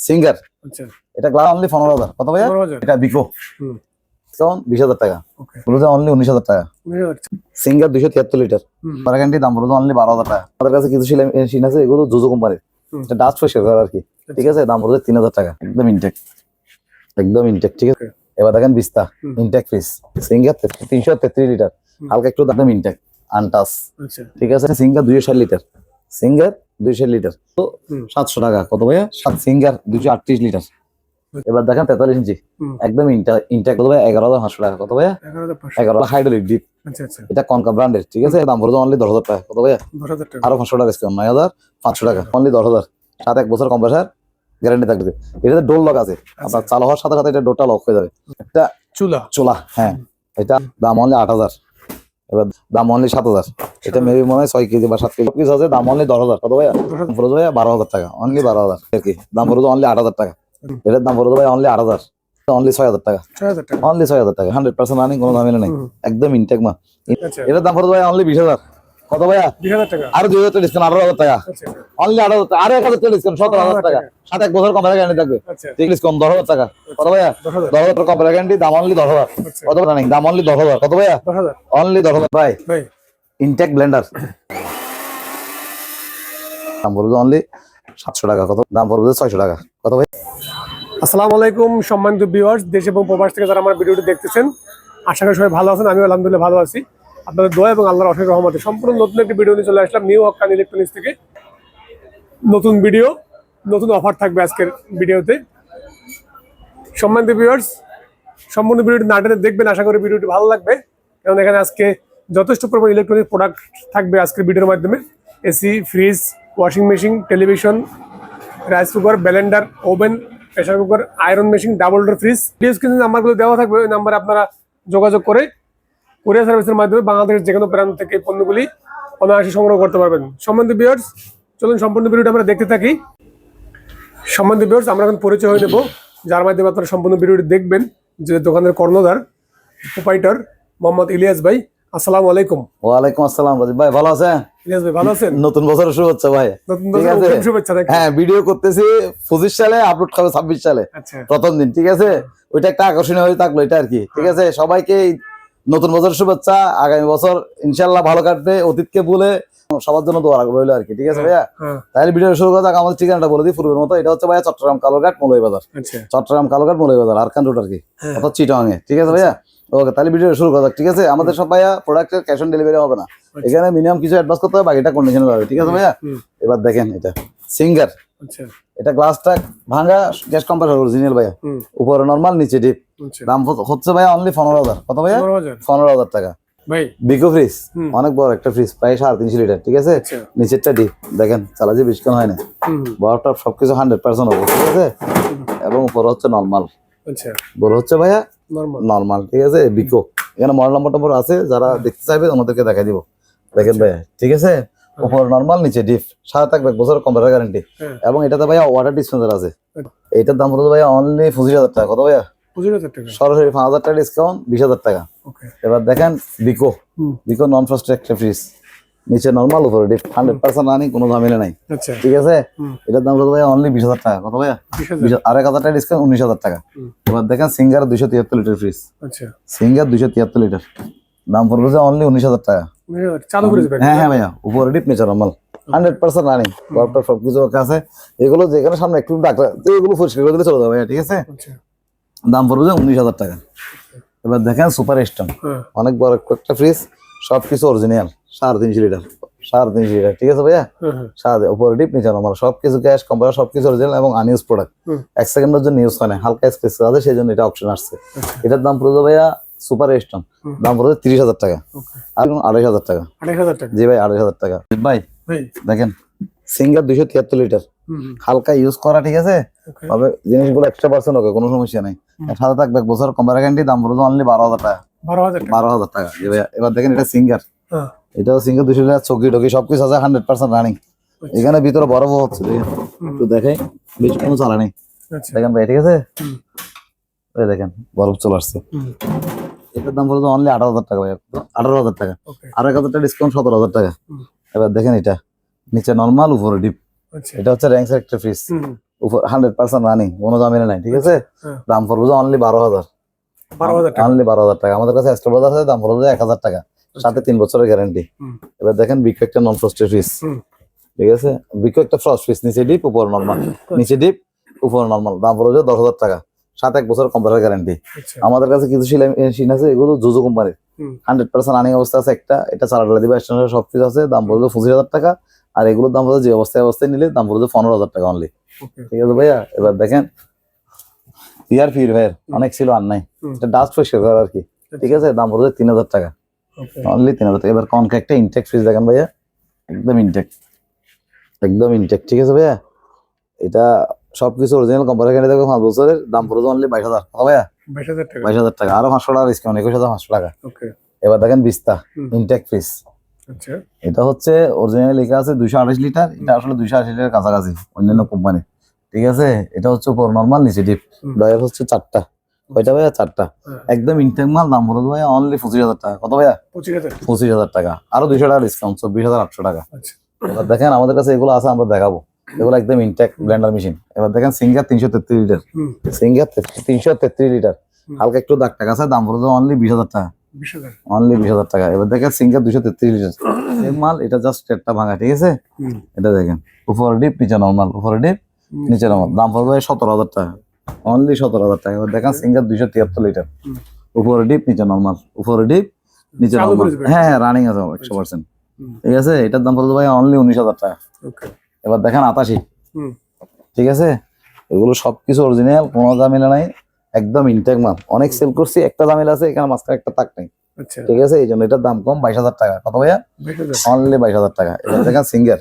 Singer আচ্ছা। এটা glass only পনেরো হাজার। কত ভাইয়া? এটা বিকো বিশ হাজার টাকা। অনলি উনিশ হাজার টাকা। সিঙ্গার দুইশো তিয়াত্তর লিটার দাম অনলি বারো হাজার টাকা। আমাদের কাছে কিছু মেশিন আছে এগুলো জুজো কোম্পানির এটা ডাস্ট পরিষ্কার করার আর কি। ঠিক আছে? দাম তিন হাজার টাকা। একদম ইনটেক একদম ইনটেক ঠিক আছে? এবার দেখেন বিস্তা। ইনটেক সিঙ্গার তিনশো তেত্রিশ লিটার হালকা একটু একদম ইনটেক আনটাস আচ্ছা। ঠিক আছে? সিঙ্গার দুইশো ষাট লিটার সিঙ্গার দুইশো লিটার। তো সাতশো টাকা কত ভাইয়া? সাত সিঙ্গার দুইশো আটত্রিশ লিটার। এবার দেখেন তেতাল্লিশ ইঞ্চি। একদম ইনটেক কত ভাইয়া? এগারো হাজার পাঁচশো টাকা কত ভাইয়া? এগারো হাইড্রোলিক ডিপ আচ্ছা আচ্ছা। এটা কনকা ব্র্যান্ডের ঠিক আছে? দাম পড়বে অনলি দশ হাজার টাকা কত ভাইয়া? আরও পাঁচশো টাকা ডিসকাউন্ট নয় হাজার পাঁচশো টাকা। অনলি দশ হাজার। সাত এক বছর কম্প্রেসার গ্যারান্টি থাকবে এটাতে ডোর লক আছে। আপনার চালু হওয়ার সাথে সাথে এটা ডোরটা লক হয়ে যাবে। একটা চুলা। চোলা হ্যাঁ। এটা দাম অনলি আট হাজার। এবার দাম অনলি সাত হাজার। এটা মেবি মনে হয় ছয় কেজি বা সাত কেজি। কিছু আছে দাম অনলি দশ হাজার। কত ভাইয়া ফরজ ভাইয়া বারো হাজার টাকা। অনলি বারো হাজার। আর কি? দাম ফরজ অনলি আট হাজার টাকা। এটার দাম ফরজ ভাই অনলি আট হাজার। অনলি ছয় হাজার টাকা। অনলি ছয় হাজার টাকা। হান্ড্রেড পার্সেন্ট রানিং কোনো দামের নেই। একদম ইনটেক মা আচ্ছা। এটার দাম ফরজ ভাই অনলি বিশ হাজার। কত ভাইয়া? আরও দুই হাজার টাকা ডিসকাউন্ট আঠারো হাজার টাকা। আচ্ছা। অনলি আঠারো আরও এক হাজার টাকা ডিসকাউন্ট সতেরো হাজার টাকা। সাত এক বছর কম্পারে গ্যারান্টি থাকবে। আচ্ছা। দশ হাজার টাকা। কত ভাইয়া? দশ হাজার। গ্যারান্টি দাম অনলি দশ হাজার। আচ্ছা। কত দাম অনলি দশ হাজার। কত ভাইয়া? অনলি দশ হাজার। ভাই। ইনটেক ব্লেন্ডার দাম পড়বে অনলি সাতশো টাকা। কত? দাম পড়বে ছয়শো টাকা। কত ভাই আসসালামু আলাইকুম সম্মানিত ভিউয়ার্স দেশ এবং প্রবাস থেকে যারা আমার ভিডিওটি দেখতেছেন আশা করি সবাই ভালো আছেন আমিও আলহামদুলিল্লাহ ভালো আছি। আপনাদের দোয়া এবং আল্লাহর অশেষ রহমতে সম্পূর্ণ নতুন একটি ভিডিও নিয়ে চলে আসলাম নিউ হকান ইলেকট্রনিক্স থেকে। নতুন ভিডিও নতুন অফার থাকবে আজকের ভিডিওতে সম্মানিত ভিউয়ার্স সম্পূর্ণ ভিডিওটি না টেনে দেখবেন, আশা করি ভিডিওটি ভালো লাগবে। কারণ এখানে আজকে যথেষ্ট পরিমাণ ইলেকট্রনিক প্রোডাক্ট থাকবে আজকের ভিডিওর মাধ্যমে। AC fridge washing machine television rice cooker blender oven pressure cooker iron machine double door fridge please কিন্তু নাম্বারগুলো দেওয়া থাকবে, ওই নাম্বারে আপনারা যোগাযোগ করে কোরিয়ার সার্ভিসের মাধ্যমে বাংলাদেশের যে কোনো প্রান্ত থেকে পণ্যগুলি অনায়াসে সংগ্রহ করতে পারবেন। সম্বন্ধে বিয়ার্স চলুন সম্পূর্ণ ভিডিওটা আমরা দেখতে থাকি। সম্বন্ধে বিয়ার্স আমরা এখন পরিচয় হয়ে নেব। যার মাধ্যমে আপনারা সম্পূর্ণ ভিডিওটি দেখবেন। যে দোকানের কর্ণধার প্রোপাইটার মোহাম্মদ ইলিয়াস ভাই আসসালামু আলাইকুম। ওয়ালাইকুম আসসালাম ভাই ভালো আছেন? ইলিয়াস ভাই ভালো আছেন? নতুন বছর শুরু হচ্ছে ভাই। নতুন শুভেচ্ছা হ্যাঁ ভিডিও করতেছি পঁচিশ সালে আপলোড করবে ছাব্বিশ সালে। আচ্ছা। প্রথম দিন ঠিক আছে? ওইটা একটা আকর্ষণীয় হয়ে থাকল এটা আর কি। ঠিক আছে? সবাইকে নতুন বছর শুভেচ্ছা আগামী বছর ইনশাল্লাহ ভালো কাটবে অতীতকে ভুলে সবার জন্য দোয়া রইল আর কি ঠিক আছে ভাইয়া? হ্যাঁ। তাহলে ভিডিও শুরু করা যাক আমাদের ঠিকানাটা বলে দিই পূর্বের মতো এটা হচ্ছে ভাইয়া চট্টগ্রাম কালোঘাট মৌলভী বাজার। আচ্ছা। চট্টগ্রাম কালোঘাট মৌলভী বাজার আরকান রোড আর কি হ্যাঁ। অর্থাৎ চিটংয়ে ঠিক আছে ভাইয়া? ওকে তাহলে ভিডিও শুরু করা যাক ঠিক আছে? আমাদের সব ভাইয়া প্রোডাক্টের ক্যাশ অন ডেলিভারি হবে না। এখানে মিনিমাম কিছু অ্যাডভান্স করতে হবে বাকিটা কন্ডিশনে হবে ঠিক আছে ভাইয়া? এবার দেখেন এটা সিঙ্গার আচ্ছা এটা গ্লাসটা ভাঙা গ্যাস কম্পারেটর অরিজিনাল ভাইয়া। উপরে নর্মাল নিচে ডিপ আচ্ছা। দাম হচ্ছে- ভাইয়া অনলি পনেরো হাজার। কত ভাইয়া? পনেরো হাজার। টাকা। ভাই। বিকো ফ্রিজ অনেক বড় একটা ফ্রিজ প্রায় সাড়ে তিনশো লিটার ঠিক আছে? আচ্ছা। নিচেরটা ডিপ দেখেন চালাজি বিস্কান হয় না। হুম সবকিছু হান্ড্রেড পার্সেন্ট হবে ঠিক আছে? এবং উপরে হচ্ছে নর্মাল আচ্ছা। বড় হচ্ছে ভাইয়া? নর্মাল ঠিক আছে? বিকো এখানে মডেল নম্বর টম্বর আছে যারা দেখতে চাইবে আমাদেরকে দেখা দিব। দেখেন আচ্ছা। ভাইয়া ঠিক আছে? উপর নর্মাল নিচে ডিপ সারা থাকবে এক বছর কম্পিউটার গ্যারান্টি এবং এটাতে ভাইয়া ওয়াটার ডিসপেন্সার আছে। এটার দাম হলো ভাইয়া অনলি পঁচিশ হাজার টাকা। কত ভাইয়া? সরাসরি পাঁচ হাজার টাকা ডিসকাউন্ট বিশ হাজার টাকা। এবার দেখেন বিকো বিকো নন ফার্স্ট একটা ফ্রিজ নিচে নর্মাল উপরে ডিপ হান্ড্রেড পার্সেন্ট রানিং কোনো ঝামেলা নাই। আচ্ছা। ঠিক আছে? এটার দাম কত ভাইয়া অনলি বিশ হাজার টাকা। কত ভাইয়া? বিশ আরেক হাজার টাকা ডিসকাউন্ট উনিশ হাজার টাকা। এবার দেখেন সিঙ্গার দুইশো তিয়াত্তর লিটার ফ্রিজ আচ্ছা। সিঙ্গার দুইশো তিয়াত্তর লিটার। দাম পড়বে যে অনলি উনিশ হাজার টাকা। চালু করে হ্যাঁ হ্যাঁ ভাইয়া উপরে ডিপ নিচে নর্মাল হান্ড্রেড পার্সেন্ট রানিং গল্পটা সবকিছু আছে। এগুলো যেখানে সামনে একটু ডাক্তার এগুলো পরিষ্কার করে দিলে চলে যাবে ঠিক আছে? আচ্ছা। দাম পড়বে যে উনিশ হাজার টাকা। এবার দেখেন সুপার হ্যাঁ। অনেক বড় একটা ফ্রিজ সবকিছু অরিজিনাল সাড়ে তিনশো লিটার সাড়ে তিনশো লিটার ঠিক আছে ভাইয়া? হ্যাঁ হ্যাঁ। সাড়ে উপরে ডিপ নিচে নর্মাল সবকিছু গ্যাস কম্পিউটার সবকিছু অরিজিনাল এবং আনইউজ প্রোডাক্ট এক সেকেন্ডের জন্য ইউজ হয় না হালকা স্পেস আছে সেই জন্য এটা অপশন আসছে। এটার দাম পড়বে ভাইয়া সুপার স্টোন দাম পড়বে তিরিশ হাজার টাকা। আর আড়াইশ হাজার টাকা। আড়াই হাজার টাকা। জি ভাই আড়াইশ হাজার টাকা। ভাই ভাই। দেখেন সিঙ্গার দুইশো তিয়াত্তর লিটার। হালকা ইউজ করা ঠিক আছে? তবে জিনিসগুলো একশো পার্সেন্ট ওকে কোনো সমস্যা নেই। সাথে থাকবে এক বছর কম্পার গ্যারান্টি দাম পড়বে অনলি বারো হাজার টাকা। বারো হাজার টাকা। জি ভাইয়া এবার দেখেন এটা সিঙ্গার। হ্যাঁ। এটাও সিঙ্গার দুশো লিটার চকি টকি সবকিছু আছে হান্ড্রেড পার্সেন্ট রানিং এখানে ভিতরে বরফও হচ্ছে একটু দেখে বেশ কোনো চালা নেই। আচ্ছা। দেখেন ভাই ঠিক আছে? দেখেন বরফ চলে আসছে। এটার দাম পড়বে অনলি আঠারো হাজার টাকা ভাই আঠারো হাজার টাকা। আর এক হাজার টাকা ডিসকাউন্ট সতেরো হাজার টাকা। এবার দেখেন এটা। নিচে নর্মাল উপরে ডিপ আচ্ছা। এটা হচ্ছে র্যাঙ্কসের একটা হুম, উপর হান্ড্রেড পার্সেন্ট রানিং কোনো জামিনে নাই ঠিক আছে? হ্যাঁ। দাম পড়বে অনলি বারো হাজার। অনলি বারো হাজার টাকা। আমাদের কাছে এক্সট্রা বাজার আছে দাম পড়বে এক হাজার টাকা। সাথে তিন বছরের গ্যারান্টি এবার দেখেন বিকো একটা নন ফ্রস্টেড ফিস ঠিক আছে? বিকো একটা ফ্রস্ট ফিস নিচে ডিপ উপর নর্মাল নিচে ডিপ উপর নর্মাল দাম পড়বে দশ হাজার টাকা। সাত এক বছর কম্পিউটার গ্যারান্টি আচ্ছা। আমাদের কাছে কিছু মেশিন আছে এগুলো জুজু কোম্পানির হান্ড্রেড পার্সেন্ট রানিং অবস্থা আছে একটা এটা চালাটা দিবে স্ট্যান্ডার্ড সব কিছু আছে দাম পড়বে পঁচিশ হাজার টাকা আর এগুলোর দাম পড়বে যে অবস্থায় অবস্থায় নিলে দাম পড়বে পনেরো হাজার টাকা অনলি ঠিক আছে ভাইয়া এবার দেখেন। ইয়ার ফির ভাইয়ের অনেক ছিল আর নাই। এটা ডাস্ট পরিষ্কার করার আর কি। ঠিক আছে দাম পড়বে তিন হাজার টাকা। অনলি তিন হাজার টাকা। এবার কনকে একটা ইনটেক ফ্রিজ দেখেন ভাইয়া। একদম ইনটেক একদম ইনটেক ঠিক আছে ভাইয়া? এটা সবকিছু অরিজিনাল কোম্পানি কিনে দেখো পাঁচ বছরের দাম পড়বে অনলি বাইশ হাজার কত ভাইয়া। বাইশ হাজার টাকা। বাইশ হাজার টাকা আরও পাঁচশো টাকা ডিসকাউন্ট একুশ হাজার পাঁচশো টাকা। এবার দেখেন বিস্তা ইনটেক ফ্রিজ আচ্ছা। এটা হচ্ছে অরিজিনাল লেখা আছে দুইশো আঠাশ লিটার এটা আসলে দুইশো আশি লিটার কাছাকাছি অন্যান্য কোম্পানি ঠিক আছে? এটা হচ্ছে উপর নর্মাল নিচে ডিপ। ডয়ার হচ্ছে চারটা। কয়টা ভাইয়া? চারটা। হ্যাঁ। একদম ইনটেক মাল দাম বলতো ভাইয়া অনলি পঁচিশ হাজার টাকা। কত ভাইয়া? পঁচিশ হাজার। টাকা। আরও দুইশো টাকা ডিসকাউন্ট চব্বিশ হাজার আটশো টাকা। আচ্ছা। এবার দেখেন আমাদের কাছে এগুলো আছে আমরা দেখাবো। এগুলো একদম ইনটেক ব্লেন্ডার মেশিন এবার দেখেন সিঙ্গার তিনশো তেত্রিশ লিটার সিঙ্গার তিনশো তেত্রিশ লিটার হালকা একটু দাগ টাকা আছে দাম বলতো অনলি বিশ হাজার টাকা। অনলি বিশ হাজার টাকা। এবার দেখেন সিঙ্গার দুশো তেত্রিশ লিটার সেম মাল এটা জাস্ট একটা ভাঙা ঠিক আছে? এটা দেখেন উপরে ডিপ নিচে নর্মাল উপরে ডিপ নিচে নর্মাল দাম পড়বে সতেরো হাজার টাকা। অনলি সতেরো হাজার টাকা। এবার দেখেন সিঙ্গার দুইশো তিয়াত্তর লিটার। উপরে ডিপ নিচে নর্মাল উপরে ডিপ নিচে নর্মাল হ্যাঁ হ্যাঁ রানিং আছে একশো পার্সেন্ট ঠিক আছে? এটার দাম পড়বে ভাই অনলি উনিশ হাজার টাকা। এবার দেখেন আতাশি ঠিক আছে? এগুলো সবকিছু অরিজিনাল কোনো ঝামেলা নাই একদম ইনটেক মাল। অনেক সেল করছি একটা ঝামেলা আছে এখানে মাঝখানে একটা তাক নাই। আচ্ছা। ঠিক আছে? এই জন্য এটার দাম কম বাইশ হাজার টাকা। কত ভাইয়া? অনলি বাইশ হাজার টাকা। এবার দেখেন সিঙ্গার।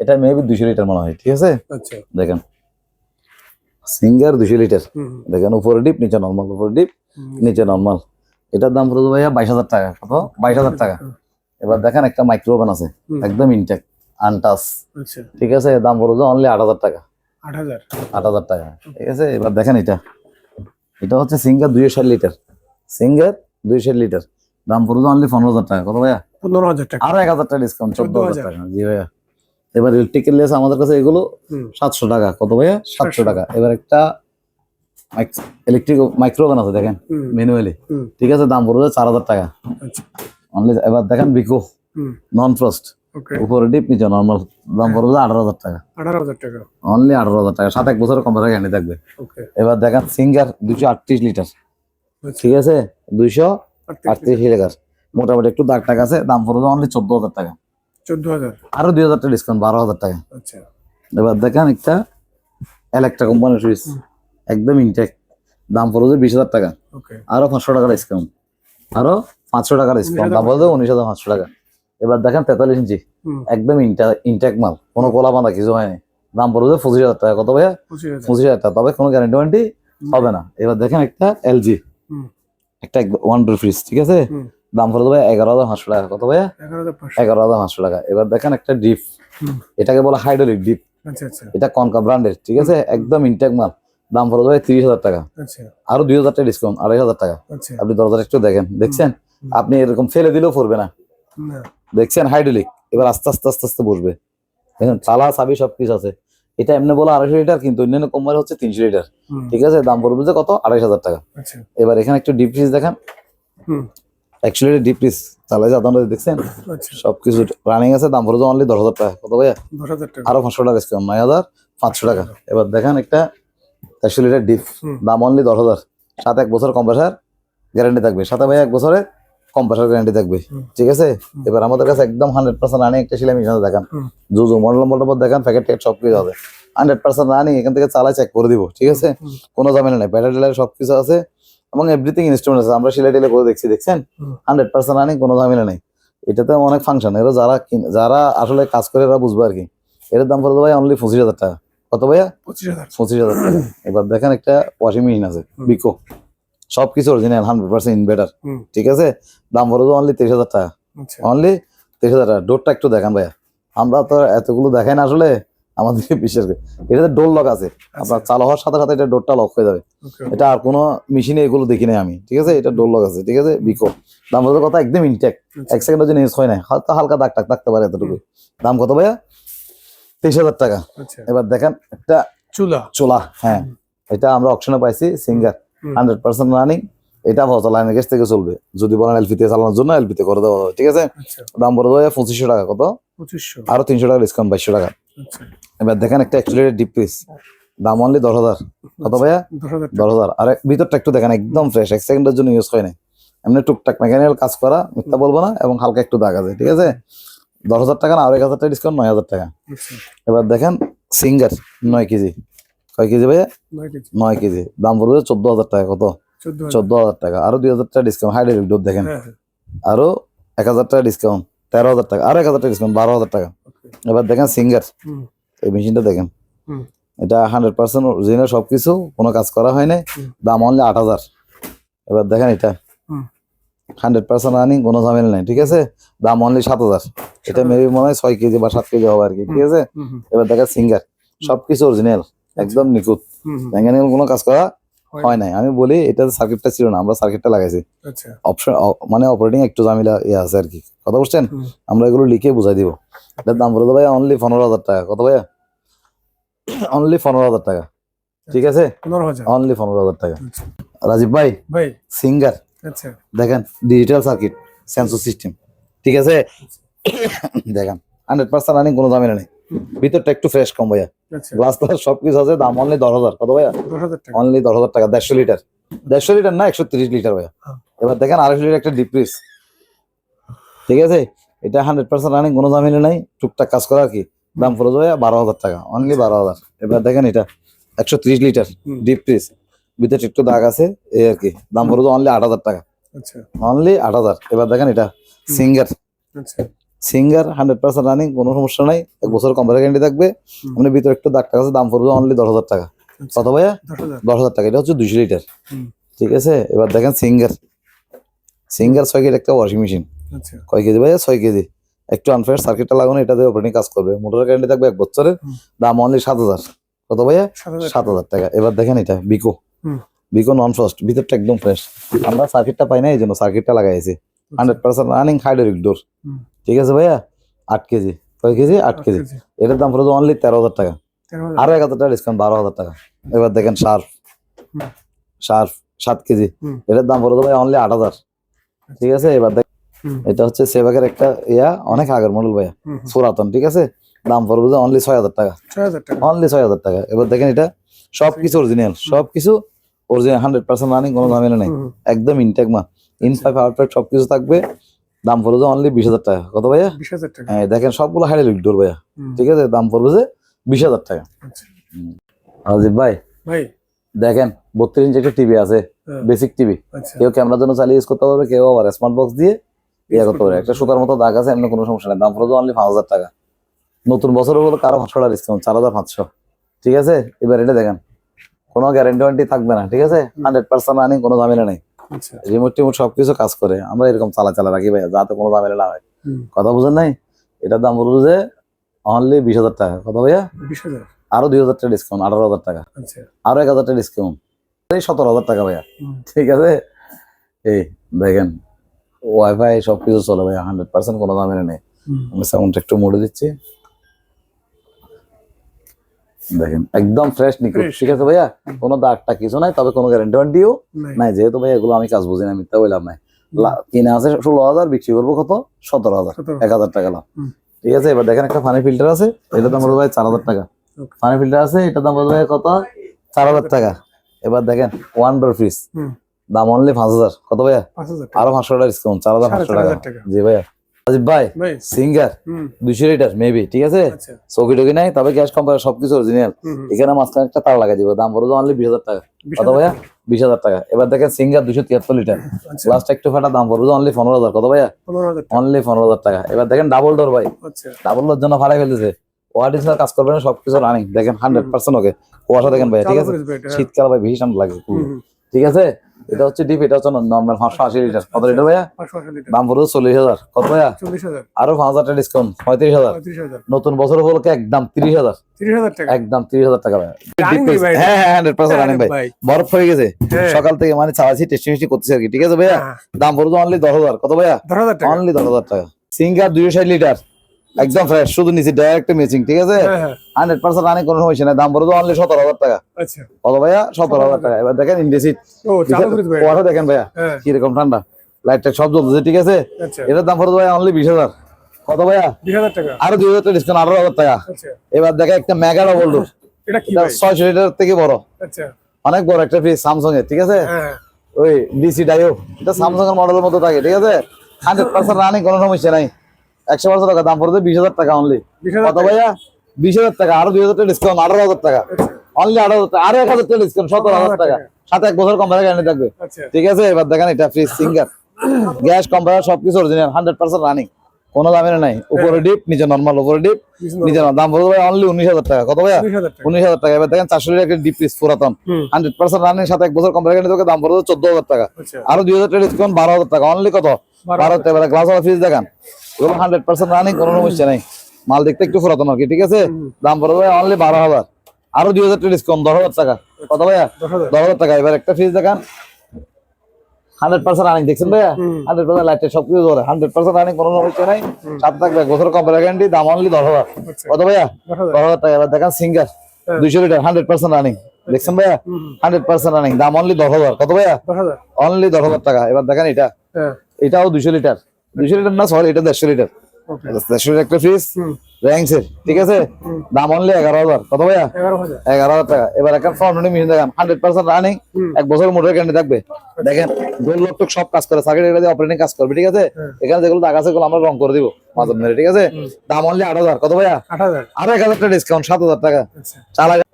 এটা মেবি দুশো লিটার মনে হয় ঠিক আছে? আচ্ছা। দেখেন। সিঙ্গার দুশো লিটার দেখেন উপরে ডিপ নিচে নর্মাল উপরে ডিপ নিচে নর্মাল এটার দাম পড়বে ভাইয়া? বাইশ হাজার টাকা। কত? বাইশ হাজার টাকা। এবার দেখেন একটা মাইক্রো ওভেন আছে একদম ইনটেক আনটাস। আচ্ছা। ঠিক আছে দাম পড়বে অনলি আট হাজার টাকা। আট হাজার? টাকা। ঠিক আছে এবার দেখেন এটা। এটা হচ্ছে সিঙ্গার দুইশো ষাট লিটার। সিঙ্গার দুইশো লিটার। দাম পড়বে অনলি পনেরো হাজার টাকা। কত ভাইয়া? পনেরো হাজার টাকা। আরও এক হাজার টাকা ডিসকাউন্ট চোদ্দ হাজার টাকা। জি ভাইয়া। এবার ইলেকট্রিক্যাল লেস আমাদের কাছে এগুলো সাতশো টাকা। কত ভাইয়া? সাতশো টাকা। এবার একটা ইলেকট্রিক মাইক্রোওভেন আছে দেখেন ম্যানুয়ালি ঠিক আছে দাম পড়বে চার হাজার টাকা। আচ্ছা। অনলি এবার দেখেন বিকো নন ফ্রস্ট উপরে ডিপ নিচে নর্মাল দাম পড়বে আঠারো হাজার টাকা। আঠারো হাজার টাকা। অনলি আঠারো হাজার টাকা। সাত এক বছরের কম্পিউটার গ্যারান্টি থাকবে। এবার দেখেন সিঙ্গার আটত্রিশ লিটার আচ্ছা। ঠিক আছে? দুইশো আটত্রিশ লিটার মোটামুটি একটু দাগ টাকা আছে দাম পড়বে অনলি চোদ্দ হাজার টাকা। চোদ্দ হাজার। আরও দুই হাজার টাকা ডিসকাউন্ট বারো হাজার টাকা। আচ্ছা। এবার দেখেন একটা ইলেকট্রা কোম্পানির সুইচ একদম ইনটেক দাম পড়বে বিশ হাজার টাকা। আরও পাঁচশো টাকা ডিসকাউন্ট আরও পাঁচশো টাকা ডিসকাউন্ট দাম উনিশ হাজার পাঁচশো টাকা। এবার দেখেন তেতাল্লিশ ইঞ্চি। একদম ইনটেক মাল। কোনো কলা বাঁধা কিছু হয়নি। দাম পড়বে পঁচিশ হাজার টাকা। কত ভাইয়া? পঁচিশ হাজার। টাকা। তবে কোনো গ্যারান্টি ওয়ারেন্টি হবে না। এবার দেখেন একটা এলজি একটা ওয়ান ডোর ফ্রিজ ঠিক আছে? দাম পড়বে ভাই এগারো হাজার পাঁচশো টাকা। কত ভাইয়া? এগারো হাজার পাঁচশো। টাকা। এবার দেখেন একটা ডিপ এটাকে বলে হাইড্রোলিক ডিপ আচ্ছা আচ্ছা। এটা কনকা ব্র্যান্ডের ঠিক আছে? একদম ইনটেক মাল। দাম পড়বে ভাই তিরিশ হাজার টাকা। আচ্ছা। আরও দুই হাজার টাকা ডিসকাউন্ট আড়াই হাজার টাকা। আপনি দরজাটা একটু দেখেন। দেখছেন? আপনি এরকম ফেলে দিলেও পড়বে না। দেখছেন হাইড্রোলিক এবার আস্তে আস্তে আস্তে আস্তে বসবে। দেখেন তালা চাবি সবকিছু আছে। এটা এমনি বলে আড়াইশো লিটার কিন্তু অন্যান্য কোম্পানি হচ্ছে তিনশো লিটার। ঠিক আছে? দাম পড়বে যে কত? আড়াইশ হাজার টাকা। আচ্ছা। এবার এখানে একটু ডিপ ফ্রিজ দেখেন। হুম। একশো লিটার ডিপ ফ্রিজ চালাই যে আপনারা দেখছেন? আচ্ছা। সবকিছু রানিং আছে দাম পড়বে অনলি দশ হাজার টাকা। কত ভাইয়া? আরও পাঁচশো টাকা ডিসকাউন্ট নয় হাজার পাঁচশো টাকা। এবার দেখেন একটা একশো লিটার ডিপ দাম অনলি দশ হাজার। সাথে এক বছর কম্প্রেসার গ্যারান্টি থাকবে। সাথে ভাই এক বছরের কম্প্রেসার গ্যারান্টি থাকবে। ঠিক আছে? এবার আমাদের কাছে একদম হান্ড্রেড পার্সেন্ট রানিং একটা সেলাই মেশিন দেখান। জুজু মডেল মডেল দেখান প্যাকেট ট্যাকেট সব কিছু আছে। হান্ড্রেড পার্সেন্ট রানিং এখান থেকে চালাই চেক করে দিব ঠিক আছে। কোনো ঝামেলা নেই। ব্যাটারি টেলার সব কিছু আছে এবং এভরিথিং ইনস্ট্রুমেন্ট আছে। আমরা সেলাই টেলে করে দেখছি দেখছেন? হান্ড্রেড পার্সেন্ট রানিং কোনো ঝামেলা নেই। এটাতে অনেক ফাংশন এরা যারা যারা আসলে কাজ করে এরা বুঝবে আর কি। এটার দাম পড়বে ভাই অনলি পঁচিশ হাজার টাকা। কত ভাইয়া? পঁচিশ হাজার। পঁচিশ হাজার টাকা। এবার দেখেন একটা ওয়াশিং মেশিন আছে বিকো সবকিছু অরিজিনাল হান্ড্রেড পার্সেন্ট ইনভার্টার ঠিক আছে? দাম পড়বে অনলি তেইশ হাজার টাকা। আচ্ছা। অনলি তেইশ হাজার টাকা। ডোরটা একটু দেখান ভাইয়া। আমরা তো এতগুলো দেখাই না আসলে। আমাদের বিশেষ করে। এটাতে ডোর লক আছে। আপনার চালু হওয়ার সাথে সাথে এটা ডোরটা লক হয়ে যাবে। এটা আর কোনো মেশিনে এগুলো দেখি নাই আমি। ঠিক আছে? এটা ডোর লক আছে। ঠিক আছে? বিকো দাম বলতে কথা একদম ইনটেক এক সেকেন্ডের জন্য ইউজ হয় না হয়তো হালকা দাগ টাক থাকতে পারে এতটুকু। দাম কত ভাইয়া? তেইশ হাজার টাকা। আচ্ছা। এবার দেখেন একটা চুলা। চোলা হ্যাঁ। এটা আমরা অপশনে পাইছি সিঙ্গার। হান্ড্রেড পার্সেন্ট রানিং এটা ভালো লাইনের গ্যাস থেকে চলবে। যদি বলেন এলপিতে চালানোর জন্য এলপিতে করে দেওয়া হবে ঠিক আছে? আচ্ছা। দাম পড়ে দেওয়া পঁচিশশো টাকা কত? পঁচিশশো। আরও তিনশো টাকা ডিসকাউন্ট বাইশশো টাকা। আচ্ছা। এবার দেখেন একটা অ্যাক্সিলেটেড ডিপ পিস দাম অনলি দশ হাজার। কত ভাইয়া? দশ হাজার আর ভিতরটা একটু দেখেন একদম ফ্রেশ এক সেকেন্ডের জন্য ইউজ হয় না এমনি টুকটাক মেকানিক্যাল কাজ করা মিথ্যা বলব না এবং হালকা একটু দাগ আছে ঠিক আছে? দশ হাজার টাকা না আর এক হাজার টাকা ডিসকাউন্ট নয় হাজার টাকা। আচ্ছা। এবার দেখেন সিঙ্গার নয় কেজি। কয় কেজি ভাইয়া? নয় কেজি। দাম পড়বে চোদ্দ হাজার টাকা কত? চোদ্দ হাজার। টাকা। আরও দুই হাজার টাকা ডিসকাউন্ট হাইড্রোলিক ডোর দেখেন। হ্যাঁ হ্যাঁ। আরও এক হাজার টাকা ডিসকাউন্ট তেরো হাজার টাকা। আরও এক হাজার টাকা ডিসকাউন্ট বারো হাজার টাকা। এবার দেখেন সিঙ্গার এই মেশিনটা দেখেন। এটা হান্ড্রেড পার্সেন্ট অরিজিনাল সবকিছু কোনো কাজ করা হয় নাই। দাম অনলি আট হাজার। এবার দেখেন এটা। হুম। হান্ড্রেড পার্সেন্ট রানিং কোনো ঝামেলা নাই ঠিক আছে? দাম অনলি সাত হাজার। এটা মেবি মনে হয় ছয় কেজি বা সাত কেজি হবে আর কি ঠিক আছে? এবার দেখেন সিঙ্গার সবকিছু অরিজিনাল একদম নিখুঁত। মেকানিক্যাল কোনো কাজ করা হয় নাই। আমি বলি এটা সার্কিটটা ছিল না আমরা সার্কিটটা লাগাইছি। আচ্ছা। অপশন মানে অপারেটিং একটু জামিলা ইয়ে আছে আর কি। কথা বুঝছেন? আমরা এগুলো লিখে বুঝাই দিব। এটার দাম বলে ভাই অনলি পনেরো হাজার টাকা। কত ভাইয়া? অনলি পনেরো হাজার টাকা। ঠিক আছে? অনলি পনেরো হাজার টাকা। আচ্ছা। রাজীব ভাই ভাই। সিঙ্গার আচ্ছা। দেখেন ডিজিটাল সার্কিট সেন্সর সিস্টেম ঠিক আছে? দেখেন হান্ড্রেড পার্সেন্ট রানিং কোনো জামিলা নেই। ভিতরটা একটু ফ্রেশ কম ভাইয়া। আচ্ছা। গ্লাস গ্লাস সবকিছু আছে দাম অনলি দশ হাজার। কত ভাইয়া? অনলি দশ হাজার টাকা দেড়শো লিটার দেড়শো লিটার না একশো তিরিশ লিটার ভাইয়া। হ্যাঁ। এবার দেখেন আড়াইশো লিটার একটা ডিপ্রিস ঠিক আছে? এটা হান্ড্রেড পার্সেন্ট রানিং কোনো ঝামেলা নাই। টুকটাক কাজ করা আর কি? দাম পড়ে যাবে বারো হাজার টাকা অনলি বারো হাজার। এবার দেখেন এটা একশো ত্রিশ লিটার হুম। ডিপ্রিস ভিতরে একটু দাগ আছে এই আর কি। দাম পড়ে যাবে অনলি আট হাজার টাকা। আচ্ছা। অনলি আট হাজার। এবার দেখেন এটা সিঙ্গার আচ্ছা। সিঙ্গার হান্ড্রেড পার্সেন্ট রানিং কোনো সমস্যা নাই। এক বছর কম্পারে গ্যারান্টি থাকবে। হুম। মানে ভিতরে একটু দাগ টাকা দাম পড়বে অনলি দশ হাজার টাকা। আচ্ছা কত ভাইয়া? দশ হাজার। টাকা এটা হচ্ছে দুইশো লিটার ঠিক আছে? এবার দেখেন সিঙ্গার সিঙ্গার ছয় কেজি একটা ওয়াশিং মেশিন আচ্ছা। কয় কেজি ভাইয়া? ছয় কেজি। একটু আনফেয়ার সার্কিটটা লাগানো এটা দিয়ে অপারেটিং কাজ করবে। মোটর গ্যারান্টি থাকবে এক বছরের। দাম অনলি সাত হাজার। কত ভাইয়া? সাত হাজার টাকা। এবার দেখেন এটা বিকো। বিকো নন ফ্রস্ট ভিতরটা একদম ফ্রেশ আমরা সার্কিটটা পাই না এই জন্য সার্কিটটা লাগাইছি। Hundred percent running hydraulic door. ঠিক আছে ভাইয়া? আট কেজি। কয় কেজি? আট কেজি। এটার দাম পড়েছে অনলি তেরো হাজার টাকা। আরও এক হাজার টাকা ডিসকাউন্ট বারো হাজার টাকা। এবার দেখেন শার্প হুম। শার্প সাত কেজি। এটার দাম পড়ে ভাই অনলি আট হাজার। ঠিক আছে? এবার দেখ এটা হচ্ছে সেবাগের একটা ইয়া অনেক আগের মডেল ভাইয়া। পুরাতন ঠিক আছে? দাম পড়বে যে অনলি ছয় হাজার টাকা। অনলি ছয় হাজার টাকা। এবার দেখেন এটা সবকিছু অরিজিনাল সবকিছু অরিজিনাল হান্ড্রেড পার্সেন্ট রানিং কোনো ঝামেলা নেই। একদম ইনটেক মা। ইন ফাইভ আউটফাইভ সব কিছু থাকবে। দাম পড়বে যে অনলি বিশ হাজার টাকা। কত ভাইয়া? বিশ হাজার টাকা। হ্যাঁ দেখেন সবগুলো হাইড্রোলিক ডোর ভাইয়া। ঠিক আছে দাম পড়বে যে বিশ হাজার টাকা। আচ্ছা। রাজীব ভাই ভাই। দেখেন বত্রিশ ইঞ্চি একটা টিভি আছে হ্যাঁ, বেসিক টিভি আচ্ছা। কেউ ক্যামেরার জন্য চালিয়ে ইউজ করতে পারবে কেউ আবার স্মার্ট বক্স দিয়ে ইয়ে করতে পারবে। একটা সুতার মতো দাগ আছে এমনি কোনো সমস্যা নেই। দাম পড়বে অনলি পাঁচ হাজার টাকা। নতুন বছর হলো কারও পাঁচশো টাকা ডিসকাউন্ট চার হাজার পাঁচশো। ঠিক আছে? এবার এটা দেখেন কোনো গ্যারেন্টি ওয়ারেন্টি থাকবে না। ঠিক আছে? হান্ড্রেড পার্সেন্ট রানিং কোনো ঝামেলা নেই। আচ্ছা রিমোট টিমোট সবকিছু কাজ করে। আমরা এরকম চালা চালা রাখি ভাই যাতে কোনো ঝামেলা না হয়। কথা বুঝেন নাই? এটার দাম বলব যে অনলি বিশ হাজার টাকা। কথা ভাইয়া? বিশ হাজার? আরও দুই হাজার টাকা ডিসকাউন্ট আঠারো হাজার টাকা। আচ্ছা। আরও এক হাজার টাকা ডিসকাউন্ট এই সতেরো হাজার টাকা ভাইয়া। ঠিক আছে? এই দেখেন ওয়াইফাই সবকিছু চলে ভাইয়া হান্ড্রেড পার্সেন্ট কোনো দামের নেই। আমি সাউন্ডটা একটু মোড়ে দিচ্ছি। দেখেন একদম ফ্রেশ নিখুঁত। ঠিক আছে ভাইয়া? কোনো দাগটা কিছু নাই তবে কোনো নাই। যেহেতু ভাই এগুলো আমি কাজ বুঝি না মিথ্যা বললাম নাই কিনে আছে ষোলো হাজার বিক্রি করব কত? সতেরো হাজার। এক হাজার টাকা লাভ। ঠিক আছে? এবার দেখেন একটা পানি ফিল্টার আছে এটার দাম ভাই চার হাজার টাকা. পানি ফিল্টার আছে এটার দাম ভাই কত? চার হাজার টাকা। এবার দেখেন ওয়ান ডোর ফ্রিজ দাম অনলি পাঁচ হাজার। কত ভাইয়া? আরও পাঁচশো টাকা ডিসকাউন্ট চার হাজার পাঁচশো টাকা। জি ভাইয়া। ভাই সিঙ্গার দুইশো লিটার মেবি ঠিক আছে? আচ্ছা। চৌকি টকি নাই তবে ক্যাশ কোম্পানি সবকিছু অরিজিনাল হুম হুম। এখানে মাঝখানে একটা তার লাগাই দিব দাম পড়বে অনলি বিশ হাজার টাকা। কত ভাইয়া? বিশ হাজার টাকা। এবার দেখেন সিঙ্গার দুশো তিয়াত্তর লিটার আচ্ছা। লাস্ট একটু ফাটা দাম পড়বে অনলি পনেরো হাজার কত ভাইয়া? অনলি পনেরো হাজার টাকা। এবার দেখেন ডাবল ডোর ভাই। আচ্ছা। ডাবল ডোর জন্য ওয়ার্ড কাজ করবে না সবকিছু রানিং দেখেন হান্ড্রেড পার্সেন্ট ওকে। কুয়াশা দেখেন ভাই ঠিক আছে। শীতকাল ভাই ভীষণ লাগে। ঠিক আছে? এটা হচ্ছে ডিপ এটা হচ্ছে নর্মাল পাঁচশো আশি লিটার কত লিটার ভাইয়া? দাম পড়বে চল্লিশ হাজার। কত ভাইয়া? আরও পাঁচ হাজার টাকা ডিসকাউন্ট পঁয়ত্রিশ হাজার। নতুন বছর উপলক্ষে একদম তিরিশ হাজার। একদম তিরিশ হাজার টাকা ভাই Running ভাই এটা? হ্যাঁ হ্যাঁ হান্ড্রেড পার্সেন্ট রানিং ভাই। বরফ হয়ে গেছে। হ্যাঁ। সকাল থেকে মানে চালাচ্ছি টেস্টি মিষ্টি করতেছি আর কি। ঠিক আছে ভাইয়া? হ্যাঁ, দাম পড়বে অনলি দশ হাজার। কত ভাইয়া? অনলি দশ হাজার টাকা। সিঙ্গার দুইশো ষাট লিটার একদম ফ্রেশ শুধু নিচে ডাইরেক্ট ম্যাচিং ঠিক আছে? হ্যাঁ হ্যাঁ। হান্ড্রেড পার্সেন্ট রানিং কোনো সমস্যা নেই। দাম পড়বে অনলি সতেরো হাজার টাকা। আচ্ছা। কত ভাইয়া সতেরো হাজার টাকা। এবার দেখেন ইন্ডিসিট ও চালু করে দেবে ওয়াটা দেখেন ভাইয়া হ্যাঁ। কীরকম ঠান্ডা। লাইট টাইট সব জ্বলতেছে ঠিক আছে? আচ্ছা। এটার দাম পড়বে ভাইয়া অনলি বিশ হাজার। কত ভাইয়া? আরও দুই হাজার টাকা ডিসকাউন্ট আঠারো হাজার টাকা। আচ্ছা। এবার দেখে একটা মেগা ডবল ডোর ছয়শো লিটার থেকে বড়। আচ্ছা। অনেক বড় একটা ফ্রিজ স্যামসাং এর ঠিক আছে? হ্যাঁ ওই ডিসি ডাইও এটা স্যামসাং এর মডেলের মতো থাকে ঠিক আছে? হান্ড্রেড পার্সেন্ট রানিং কোনো সমস্যা নাই। একশো পাঁচশো টাকা দাম পড়বে বিশ হাজার টাকা অনলি কত ভাইয়া? বিশ হাজার টাকা আরও দুই হাজার টাকা ডিসকাউন্ট আঠারো হাজার টাকা। অনলি আঠারো হাজার টাকা আরও এক হাজার টাকা ডিসকাউন্ট সতেরো হাজার টাকা। সাথে এক বছর কোম্পানি গ্যারান্টি থাকবে। আচ্ছা। ঠিক আছে? এবার দেখেন এটা ফ্রিজ সিঙ্গার গ্যাস কম্পারেটার সবকিছু অরিজিনাল হান্ড্রেড পার্সেন্ট রানিং কোনো দামের নাই। উপরে ডিপ নিচে নর্মাল উপরে ডিপ নিচে। দাম পড়বে অনলি উনিশ হাজার টাকা। কত ভাইয়া? উনিশ হাজার টাকা। এবার দেখেন চারশো একটা ডিপ ফ্রিজ পুরাতন। হান্ড্রেড পার্সেন্ট রানিং সাথে এক বছর কোম্পানি থাকবে দাম পড়বে চোদ্দ হাজার টাকা। আচ্ছা। আরও দুই হাজার টাকা ডিসকাউন্ট বারো হাজার টাকা। অনলি কত? বারো হাজার টাকা। গ্লাস ওয়ালা ফ্রিজ দেখান। এগুলো হান্ড্রেড পার্সেন্ট রানিং কোনো সমস্যা নেই। মাল দেখতে একটু পুরাতন আর কি ঠিক আছে? দাম পড়বে অনলি বারো হাজার। আরও দুই হাজার টাকা ডিসকাউন্ট দশ হাজার টাকা। কত ভাইয়া? দশ হাজার। দশ হাজার টাকা। এবার একটা ফ্রিজ দেখান। হান্ড্রেড পার্সেন্ট রানিং দেখছেন ভাইয়া? হান্ড্রেড পার্সেন্ট লাইটের ধরে হান্ড্রেড পার্সেন্ট রানিং কোনো সমস্যা নাই। থাকবে গ্যারান্টি দাম অনলি দশ হাজার। আচ্ছা। কত ভাইয়া? দশ হাজার। টাকা। এবার দেখেন সিঙ্গার হ্যাঁ। দুইশো লিটার হান্ড্রেড পার্সেন্ট রানিং দেখছেন ভাইয়া? হান্ড্রেড পার্সেন্ট রানিং দাম অনলি দশ হাজার। কত ভাইয়া? অনলি দশ হাজার টাকা। এবার দেখেন এটা। হ্যাঁ। এটাও দুইশো লিটার দুইশো লিটার না সরি এটা দেড়শো লিটার একটা ঠিক আছে? দাম অনলি এগারো হাজার। কত ভাইয়া? এগারো হাজার। টাকা। এবার একটা ফ্রন্ট মেশিন দেখেন হান্ড্রেড পার্সেন্ট রানিং এক বছর মোটর গ্যারান্টি থাকবে। দেখেন গোল লোক সব কাজ করে সার্কিট এটা অপারেটিং কাজ করবে ঠিক আছে? হ্যাঁ। এখানে যেগুলো দাগ আছে আমরা রং করে দিব মেরে ঠিক আছে? দাম অনলি আট হাজার। কত ভাইয়া? আট হাজার। আরও এক হাজার টাকা ডিসকাউন্ট সাত হাজার টাকা। আচ্ছা। চার হাজার।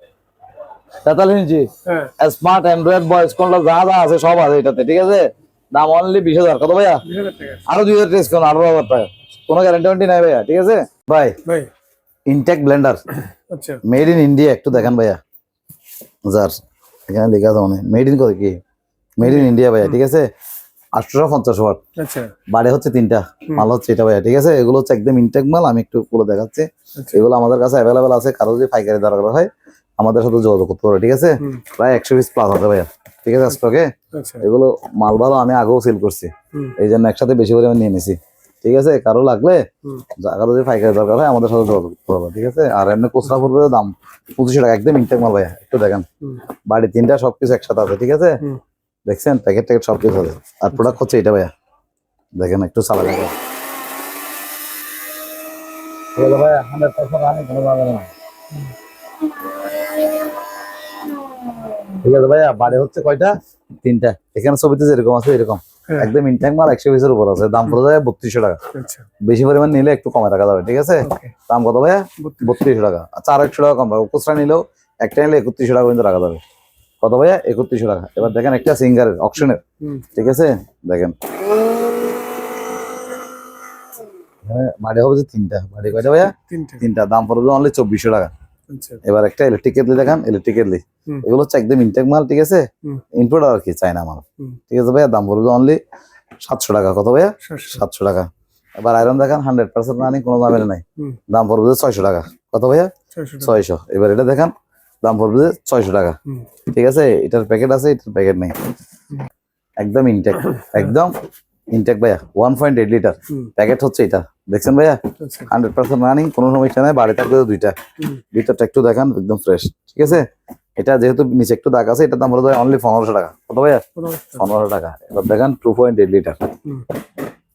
তেতাল্লিশ ইঞ্চি। হ্যাঁ। স্মার্ট অ্যান্ড্রয়েড কোনটা যা যা আছে সব আছে এটাতে ঠিক আছে? দাম অনলি বিশ হাজার। কত ভাইয়া? আরও দুই হাজার ডিসকাউন্ট আঠারো হাজার টাকা কোনো গ্যারান্টি ওয়ারেন্টি নাই ভাইয়া ঠিক আছে? ভাই ভাই। ইনটেক ব্লেন্ডার আচ্ছা। মেড ইন ইন্ডিয়া একটু দেখান ভাইয়া। যার এখানে লেখা আছে মানে মেড ইন কি? মেড ইন ইন্ডিয়া ভাইয়া ঠিক আছে? আটশোশো পঞ্চাশ ওয়াট। আচ্ছা। বাড়ি হচ্ছে তিনটা। মাল হচ্ছে এটা ভাইয়া ঠিক আছে? এগুলো হচ্ছে একদম ইনটেক মাল আমি একটু পুরো দেখাচ্ছি। আচ্ছা। এগুলো আমাদের কাছে অ্যাভেলেবেল আছে কারও যদি পাইকারি দরকার হয় আমাদের সাথে যোগাযোগ করতে পারে ঠিক আছে? প্রায় একশো পিস প্লাস হবে ভাইয়া। ঠিক আছে স্টকে আচ্ছা। এগুলো মাল ভালো আমি আগেও সেল করছি। এই জন্য একসাথে বেশি পরিমাণ নিয়ে নিছি। ঠিক আছে? কারও লাগলে কারও যদি পাইকারি দরকার হয় আমাদের সাথে যোগাযোগ করতে হবে ঠিক আছে? আর এমনি খুচরা পড়বে দাম পঁচিশশো টাকা একদম ইনটেক মাল ভাইয়া একটু দেখেন। বাড়ি তিনটা সবকিছু একসাথে আছে ঠিক আছে? দেখছেন? প্যাকেট ট্যাকেট সবকিছু আছে। আর প্রোডাক্ট হচ্ছে এটা ভাইয়া। দেখেন একটু চালা দেখেন ভাইয়া হান্ড্রেড পার্সেন্ট রানিং কোনো না ঠিক আছে ভাইয়া বাড়ি হচ্ছে কয়টা? তিনটা। এখানে ছবিতে যেরকম আছে এরকম। হ্যাঁ। একদম ইনট্যাক মাল একশো পিসের উপর আছে। দাম পড়ে যায় বত্রিশশো টাকা। আচ্ছা। বেশি পরিমাণ নিলে একটু কমে রাখা যাবে ঠিক আছে? দাম কত ভাইয়া? বত্রিশ। বত্রিশশো টাকা। আচ্ছা আর একশো টাকা কম রাখব খুচরা নিলেও একটা নিলে একত্রিশশো টাকা পর্যন্ত রাখা যাবে। কত ভাইয়া? একত্রিশশো টাকা। এবার দেখেন একটা সিঙ্গারের অপশনের ঠিক আছে? দেখেন। এখানে বাড়ি হবে যে তিনটা। বাড়ি কয়টা ভাইয়া? তিনটা। দাম পড়বে অনলি চব্বিশশো টাকা। এবার একটা ইলেকট্রিক কেটলি দেখান ইলেকট্রিক কেটলি। এগুলো হচ্ছে একদম ইনটেক মাল ঠিক আছে। ইনপুট আর কি চাইনা মাল। ঠিক আছে ভাইয়া? দাম পড়বে অনলি সাতশো টাকা। কত ভাইয়া? সাতশো। টাকা। এবার আয়রন দেখান হান্ড্রেড পার্সেন্ট রানিং কোনো দামের নাই। দাম পড়বে যে ছয়শো টাকা। কত ভাইয়া? ছয়শো এবার এটা দেখান দাম পড়বে যে ছয়শো টাকা। ঠিক আছে? এটার প্যাকেট আছে এটার প্যাকেট নেই। একদম ইনটেক একদম ইনটেক ভাইয়া one point eight litre packet হচ্ছে এটা। দেখছেন ভাইয়া? হান্ড্রেড পার্সেন্ট রানিং কোনো সমস্যা নেই বাড়ি থাকবে দুইটা। ভিতরটা একটু দেখান একদম ফ্রেশ ঠিক আছে? এটা যেহেতু নিচে একটু দাগ আছে এটার দাম হলো অনলি পনেরোশো টাকা। কত ভাইয়া? পনেরোশো টাকা। এবার দেখান টু পয়েন্ট এইট লিটার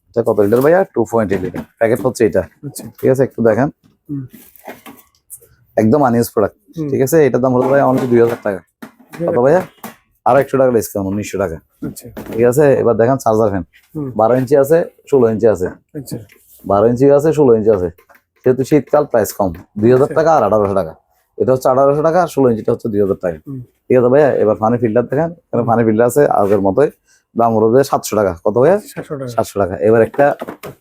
এটা কত লিটার ভাইয়া? Two point eight litre packet হচ্ছে এটা। আচ্ছা। ঠিক আছে একটু দেখান। একদম আনইউজ প্রোডাক্ট ঠিক আছে? এটার দাম হলো ভাই অনলি দুই হাজার টাকা। কত ভাইয়া? আরও একশো টাকা ডিসকাউন্ট উনিশশো টাকা। আচ্ছা। ঠিক আছে? এবার দেখেন চার্জার ফ্যান। বারো ইঞ্চি আছে ষোলো ইঞ্চি আছে। আচ্ছা। বারো ইঞ্চি আছে ষোলো ইঞ্চি আছে। যেহেতু শীতকাল প্রাইস কম। দুই হাজার টাকা আর আঠারোশো টাকা। এটা হচ্ছে আঠারোশো টাকা আর ষোলো ইঞ্চিটা হচ্ছে দুই হাজার টাকা। ঠিক আছে ভাইয়া? এবার ফানি ফিল্টার দেখেন। এখানে ফানি ফিল্টার আছে আগের মতোই। দাম হলো যে সাতশো টাকা। কত ভাইয়া? সাতশো টাকা। এবার একটা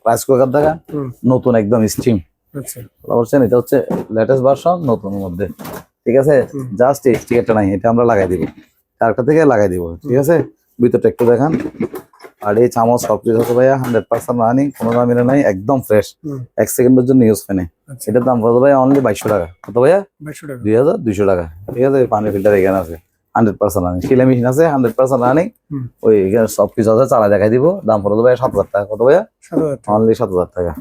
রাইস কুকার দেখা নতুন একদম স্টিম আচ্ছা। বলছেন? এটা হচ্ছে লেটেস্ট ভার্সন নতুন মধ্যে। ঠিক আছে? জাস্ট এই স্টিকারটা নাই। এটা আমরা লাগাই দিব। চারটা থেকে লাগাই দিব ঠিক আছে? ভিতরটা একটু দেখান। আর এই চামচ সব কিছু হচ্ছে ভাইয়া হান্ড্রেড পার্সেন্ট রানিং কোনো দামের নাই একদম ফ্রেশ এক সেকেন্ডের জন্য ইউজ ফেনে আচ্ছা। এটার দাম কত ভাইয়া? অনলি বাইশশো টাকা। কত ভাইয়া? দুই হাজার দুইশো টাকা। ঠিক আছে পানি ফিল্টার এখানে আছে। হান্ড্রেড পার্সেন্ট রানিং শিলা মেশিন আছে হান্ড্রেড পার্সেন্ট রানিং ওই এখানে সব কিছু আছে চালা দেখাই দিব। দাম পড়ে ভাইয়া? সাত হাজার টাকা। কত ভাইয়া? অনলি সাত হাজার টাকা।